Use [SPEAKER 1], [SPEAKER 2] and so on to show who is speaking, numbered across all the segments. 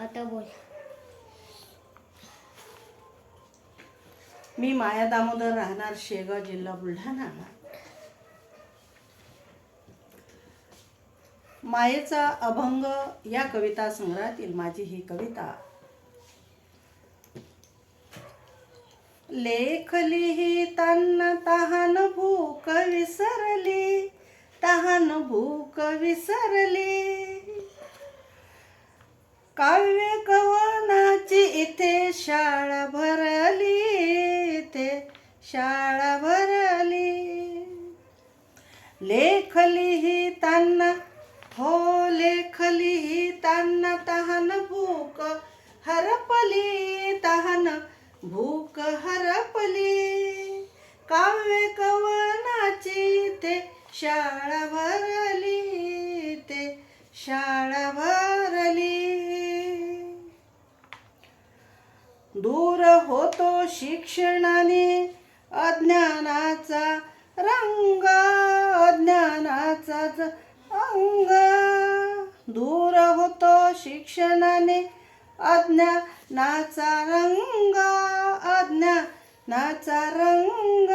[SPEAKER 1] आता बोल.
[SPEAKER 2] मी माया दामोदर राहणार शेगाव जिल्हा बुलढाणा मायेचा अभंग या कविता संग्रहातील माझी ही कविता. लेख लिहिताना तहान भूक विसरली तहान भूक विसरली. काव्य कवनाची इथे शाळा भरली इथे शाळा भरली. लेखली ही हो लेखली ही तहान भूक हरपली तहान भूक हरपली. काव्य कवनाची ते शाळा भरली ते शाळा भर दूर होतो शिक्षणाने. अज्ञानाचा रंग अज्ञानाचाच अंग. दूर होतो शिक्षणाने. अज्ञानाचा रंग अज्ञानाचा रंग.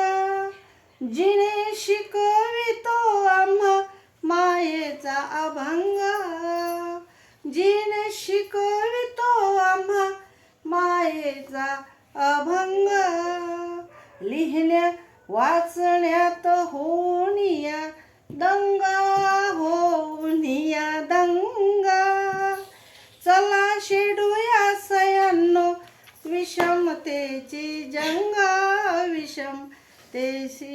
[SPEAKER 2] जिने शिकवितो आम्हा मायेचा अभंग. जिने शिकवितो मायेचा अभंग. लिहिण्या वाचण्यात होनिया दंगा होनिया दंगा. चला शेडूया सयांनो विषमतेची जंगा विषमतेची